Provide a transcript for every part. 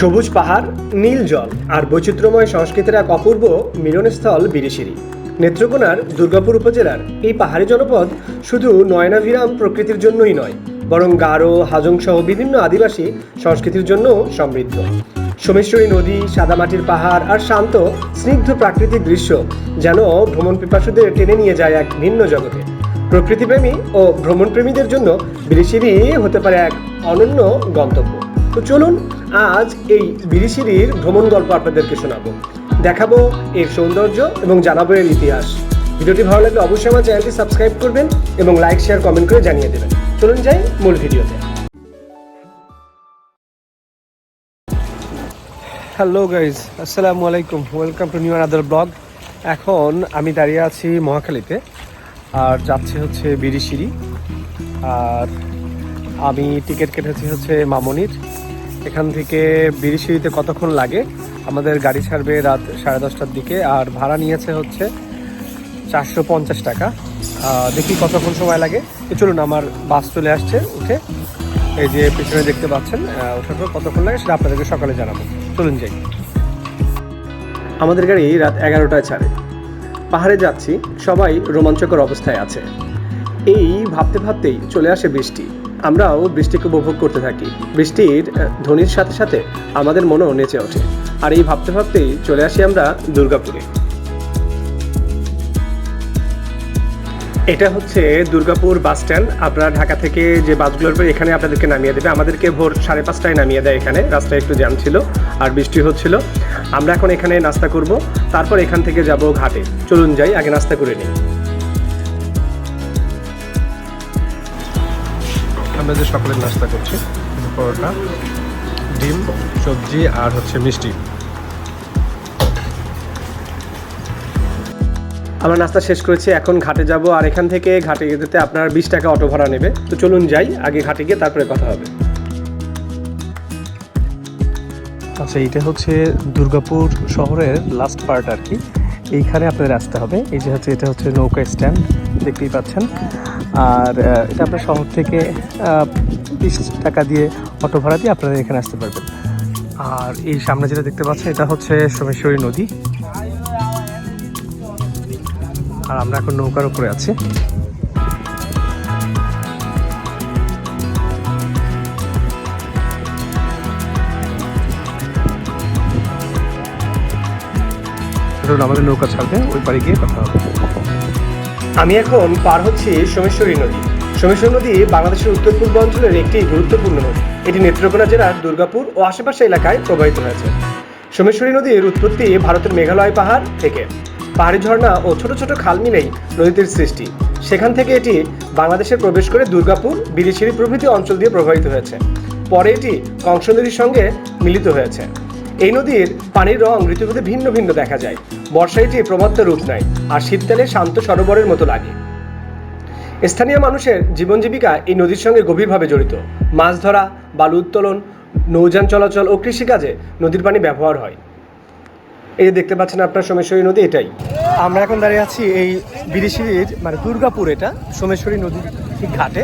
সবুজ পাহাড়, নীল জল আর বৈচিত্র্যময় সংস্কৃতির এক অপূর্ব মিলনস্থল বিরিশিরি। নেত্রকোনার দুর্গাপুর উপজেলার এই পাহাড়ি জনপদ শুধু নয়নাভিরাম প্রকৃতির জন্যই নয়, বরং গারো হাজং সহ বিভিন্ন আদিবাসী সংস্কৃতির জন্য সমৃদ্ধ। সোমেশ্বরী নদী সাদামাটির পাহাড় আর শান্ত, স্নিগ্ধ প্রাকৃতিক দৃশ্য যেন ভ্রমণ পিপাসুদের টেনে নিয়ে যায় এক ভিন্ন জগতে। প্রকৃতিপ্রেমী ও ভ্রমণপ্রেমীদের জন্য বিরিশিরি হতে পারে এক অনন্য গন্তব্য। তো চলুন আজ এই বিরিশিরির ভ্রমণ গল্প আপনাদেরকে শোনাবো। দেখাবো এর সৌন্দর্য এবং জানাব এর ইতিহাস। ভিডিওটি ভালো লাগলে অবশ্যই আমার চ্যানেলটি সাবস্ক্রাইব করবেন এবং লাইক, শেয়ার, কমেন্ট করে জানিয়ে দেবেন। চলুন যাই মূল ভিডিওতে। হ্যালো গাইজ আসসালামু আলাইকুম। Welcome to new another blog এখন আমি দাঁড়িয়ে আছি মহাখালীতে, আর যাচ্ছে হচ্ছে বিরিশিরি আর আমি টিকিট কেটেছি হচ্ছে মামনির। এখান থেকে বিরিশিরিতে কতক্ষণ লাগে? আমাদের গাড়ি ছাড়বে রাত সাড়ে দশটার দিকে, আর ভাড়া নিয়েছে হচ্ছে চারশো পঞ্চাশ টাকা। দেখি কতক্ষণ সময় লাগে। তো চলুন, আমার বাস চলে আসছে উঠে। এই যে পেছনে দেখতে পাচ্ছেন ওঠার পর কতক্ষণ লাগে সেটা আপনাদেরকে সকালে জানাব। চলুন যাই। আমাদের গাড়ি রাত এগারোটায় ছাড়ে। পাহাড়ে যাচ্ছি, সবাই রোমাঞ্চকর অবস্থায় আছে। এই ভাবতে ভাবতেই চলে আসে বৃষ্টি। আমরাও বৃষ্টিকে উপভোগ করতে থাকি। বৃষ্টির ধ্বনির সাথে সাথে আমাদের মনও নেচে ওঠে। আর এই ভাবতে ভাবতেই চলে আসি আমরা দুর্গাপুরে। এটা হচ্ছে দুর্গাপুর বাস স্ট্যান্ড। আপনারা ঢাকা থেকে যে বাসগুলোর পর এখানে আপনাদেরকে নামিয়ে দেবে। আমাদেরকে ভোর সাড়ে পাঁচটায় নামিয়ে দেয় এখানে। রাস্তায় একটু জ্যাম ছিল আর বৃষ্টি হচ্ছিল। আমরা এখন এখানে নাস্তা করব। তারপর এখান থেকে যাব ঘাটে। চলুন যাই, আগে নাস্তা করে নিই। আমরা যে সকালে নাস্তা করছি পরোটা ডিম সবজি আর হচ্ছে মিষ্টি। আমরা নাস্তা শেষ করেছি এখন ঘাটে যাব। আর এখান থেকে ঘাটে যেতে আপনার বিশ টাকা অটো ভাড়া নেবে। তো চলুন যাই আগে ঘাটে গিয়ে তারপরে কথা হবে। আচ্ছা এটা হচ্ছে দুর্গাপুর শহরের লাস্ট পার্ট আর কি। এইখানে আপনাদের আসতে হবে। এই যে হচ্ছে এটা হচ্ছে নৌকা স্ট্যান্ড দেখতেই পাচ্ছেন। আর এটা আপনার শহর থেকে বিশ টাকা দিয়ে অটো ভাড়া দিয়ে আপনারা এখানে আসতে পারবেন। আর এই সামনে যেটা দেখতে পাচ্ছেন, এটা হচ্ছে সোমেশ্বরী নদী। আর আমরা এখন নৌকার উপরে আছি। আমাদের নৌকা ছাড়বে, ওই পাড়ে গিয়ে কথা হবে। আমি এখন পার হচ্ছি সোমেশ্বরী নদী। সোমেশ্বরী নদী বাংলাদেশের উত্তর পূর্ব অঞ্চলের একটি গুরুত্বপূর্ণ নদী। এটি নেত্রকোনা জেলার দুর্গাপুর ও আশেপাশে এলাকায় প্রবাহিত হয়েছে। সোমেশ্বরী নদীর উৎপত্তি ভারতের মেঘালয় পাহাড় থেকে। পাহাড়ি ঝর্ণা ও ছোট ছোট খাল মিলেই নদীটির সৃষ্টি। সেখান থেকে এটি বাংলাদেশে প্রবেশ করে দুর্গাপুর বিরিশিরি প্রভৃতি অঞ্চল দিয়ে প্রবাহিত হয়েছে। পরে এটি কংস নদীর সঙ্গে মিলিত হয়েছে। এই নদীর পানির রং ঋতুভেদে ভিন্ন ভিন্ন দেখা যায়। বর্ষায় যে প্রমাত্ত রূপ নেয়, আর শীতকালে শান্ত সরোবরের মতো লাগে। স্থানীয় মানুষের জীবন জীবিকা এই নদীর সঙ্গে গভীরভাবে জড়িত। মাছ ধরা, বালু উত্তোলন, নৌযান চলাচল ও কৃষিকাজে নদীর পানি ব্যবহার হয়। এই যে দেখতে পাচ্ছেন আপনার সোমেশ্বরী নদী, এটাই। আমরা এখন দাঁড়িয়ে আছি এই বিরিশিরির মানে দুর্গাপুর এটা, সোমেশ্বরী নদীর ঘাটে।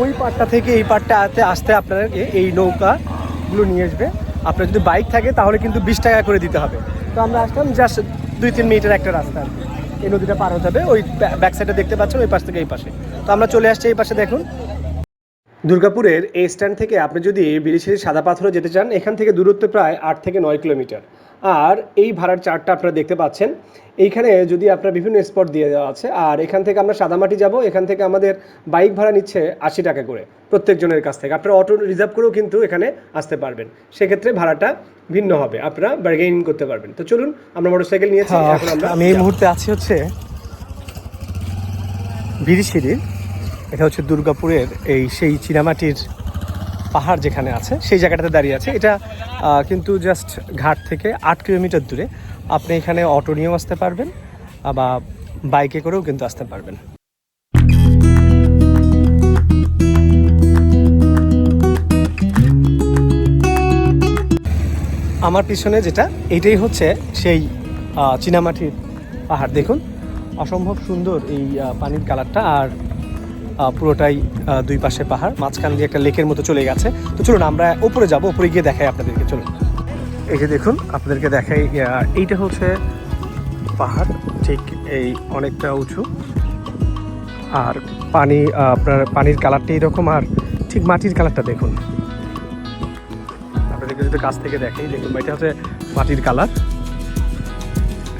ওই পাটটা থেকে এই পাটটাতে আসতে আপনাদেরকে এই নৌকাগুলো নিয়ে আসবে। আপনার যদি বাইক থাকে, তাহলে কিন্তু বিশ টাকা করে দিতে হবে। তো আমরা আসলাম জাস্ট দুই, তিন মিনিটের একটা রাস্তা। এই নদীটা পার হতে হবে, ওই ব্যাক সাইডে দেখতে পাচ্ছেন, ওই পাশ থেকে এই পাশে। তো আমরা চলে আসছি এই পাশে, দেখুন। দুর্গাপুরের এই স্ট্যান্ড থেকে আপনি যদি বিরিশিরি সাদা পাথরে যেতে চান, এখান থেকে দূরত্ব প্রায় আট থেকে নয় কিলোমিটার। আর এই ভাড়ার চার্টটা আপনারা দেখতে পাচ্ছেন। এইখানে যদি আপনার বিভিন্ন স্পট দিয়ে দেওয়া আছে আর এখান থেকে আমরা সাদামাটি যাব এখান থেকে আমাদের বাইক ভাড়া নিচ্ছে আশি টাকা করে প্রত্যেকজনের কাছ থেকে। আপনারা অটো রিজার্ভ করেও কিন্তু এখানে আসতে পারবেন। সেক্ষেত্রে ভাড়াটা ভিন্ন হবে। আপনারা বার্গেনিং করতে পারবেন। তো চলুন আমরা মোটরসাইকেল নিয়েছি এখন আমরা আমি এই মুহূর্তে আছি হচ্ছে বিরিশিরির এটা হচ্ছে দুর্গাপুরের এই সেই চীনামাটির পাহাড় যেখানে আছে, সেই জায়গাটাতে দাঁড়িয়ে আছে। এটা কিন্তু জাস্ট ঘাট থেকে আট কিলোমিটার দূরে। আপনি এখানে অটো নিয়েও আসতে পারবেন, বা বাইকে করেও কিন্তু আসতে পারবেন। আমার পিছনে যেটা, এটাই হচ্ছে সেই চীনামাটির পাহাড়। দেখুন, অসম্ভব সুন্দর এই পানির কালারটা আর পুরোটাই দুই পাশে পাহাড়, মাঝখান দিয়ে একটা লেকের মতো চলে গেছে। তো চলুন, আমরা উপরে যাব, উপরে গিয়ে দেখাই আপনাদেরকে, চলুন। এই যে দেখুন, আপনাদেরকে দেখাই এইটা হচ্ছে পাহাড়, ঠিক এই অনেকটা উঁচু। আর পানি, আপনার পানির কালারটা এরকম আর ঠিক মাটির কালারটা দেখুন। আপনাদেরকে যদি কাছ থেকে দেখাই, দেখুন, এটা হচ্ছে মাটির কালার।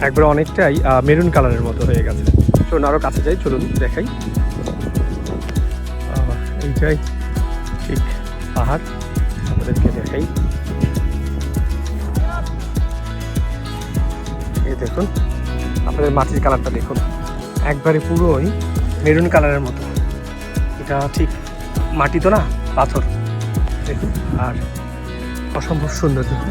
একবার অনেকটাই মেরুন কালারের মতো হয়ে গেছে। চলুন আরও কাছে যাই, চলুন, দেখাই। আহ, ঠিক পাহাড় আপনাদেরকে দেখাই। এই দেখুন আপনাদের মাটির কালারটা দেখুন। একবারে পুরোই মেরুন কালারের মতো। এটা ঠিক মাটি তো না পাথর। দেখুন আর অসম্ভব সুন্দর দেখুন।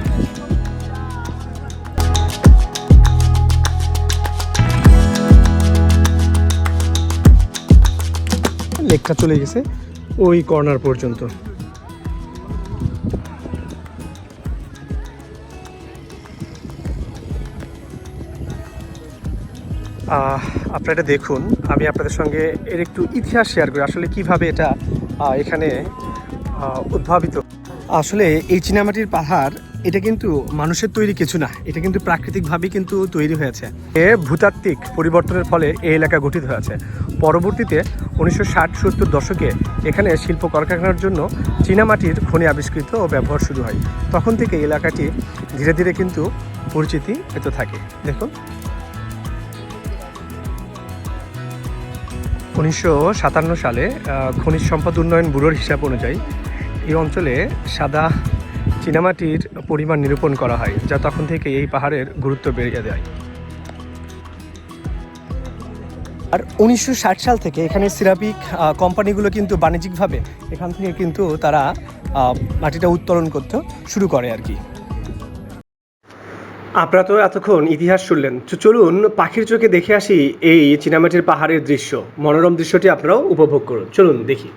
লেকটা চলে গেছে। ওই কর্নার পর্যন্ত। আপনারা এটা দেখুন, আমি আপনাদের সঙ্গে এর একটু ইতিহাস শেয়ার করি, আসলে কীভাবে এটা এখানে উদ্ভাবিত আসলে এই চীনামাটির পাহাড়, এটা কিন্তু মানুষের তৈরি কিছু না। এটা কিন্তু প্রাকৃতিকভাবেই কিন্তু তৈরি হয়েছে। এ ভূতাত্ত্বিক পরিবর্তনের ফলে এই এলাকা গঠিত হয়েছে। পরবর্তীতে উনিশশো ষাট সত্তর দশকে এখানে শিল্প কলকারখানার জন্য চীনামাটির খনি আবিষ্কৃত ও ব্যবহার শুরু হয়। তখন থেকে এলাকাটি ধীরে ধীরে কিন্তু পরিচিতি পেতে থাকে। দেখুন। উনিশশো সাতান্ন সালে খনিজ সম্পদ উন্নয়ন ব্যুরোর হিসাব অনুযায়ী এই অঞ্চলে সাদা চীনামাটির পরিমাণ নিরূপণ করা হয়, যা তখন থেকে এই পাহাড়ের গুরুত্ব বেড়ে যায় আর উনিশশো ষাট সাল থেকে এখানে সিরাপিক কোম্পানিগুলো কিন্তু বাণিজ্যিকভাবে এখান থেকে কিন্তু তারা মাটিটা উত্তোলন করতে শুরু করে আর কি। আপনারা তো এতক্ষণ ইতিহাস শুনলেন। চলুন পাখির চোখে দেখে আসি এই চীনামাটির পাহাড়ের দৃশ্য। মনোরম দৃশ্যটি আপনারাও উপভোগ করুন। চলুন দেখি।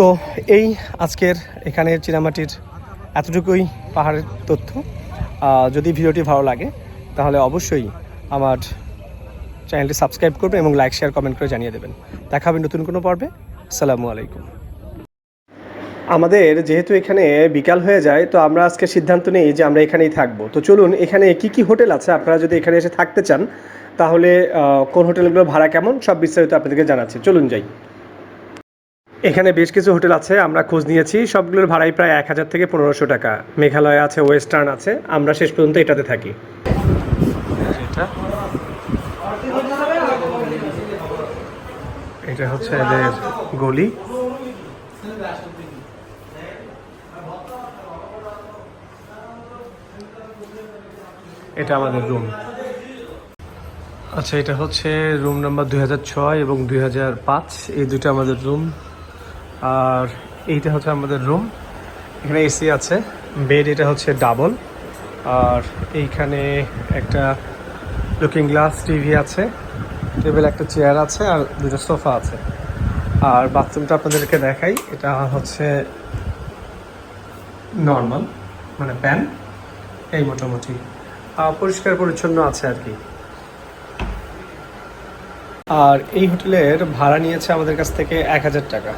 তো এই আজকের এখানের চীনামাটির এতটুকুই পাহাড়ের তথ্য। যদি ভিডিওটি ভালো লাগে, তাহলে অবশ্যই আমার চ্যানেলটি সাবস্ক্রাইব করবে এবং লাইক, শেয়ার, কমেন্ট করে জানিয়ে দেবেন। দেখা হবে নতুন কোনো পর্বে। আসসালামু আলাইকুম। আমাদের যেহেতু এখানে বিকাল হয়ে যায়, তো আমরা আজকে সিদ্ধান্ত নিই যে আমরা এখানেই থাকব। তো চলুন, এখানে কি কি হোটেল আছে? আপনারা যদি এখানে এসে থাকতে চান, তাহলে কোন হোটেলগুলো ভাড়া কেমন, সব বিস্তারিত আপনাদেরকে জানাচ্ছি। চলুন যাই। এখানে বেশ কিছু হোটেল আছে আমরা খোঁজ নিয়েছি। সবগুলোর ভাড়াই প্রায় এক হাজার থেকে পনেরোশো টাকা। মেঘালয় আছে ওয়েস্টার্ন আছে আমরা শেষ পর্যন্ত এটাতে থাকি। এটা? হচ্ছে এদের গলি। এটা আমাদের রুম আচ্ছা এটা হচ্ছে রুম নাম্বার দুই হাজার ছয় এবং দুই হাজার পাঁচ। এই দুটো আমাদের রুম আর এইটা হচ্ছে আমাদের রুম। এখানে এসি আছে বেড এটা হচ্ছে ডাবল আর এইখানে একটা লুকিং গ্লাস টিভি আছে টেবিল একটা চেয়ার আছে, আর দুটো সোফা আছে। আর বাথরুমটা আপনাদেরকে দেখাই, এটা হচ্ছে নর্মাল মানে প্যান এই মোটামুটি। পরিষ্কার পরিচ্ছন্ন আছে আর কি। আর এই হোটেলের ভাড়া নিয়েছে আমাদের কাছ থেকে এক হাজার টাকা।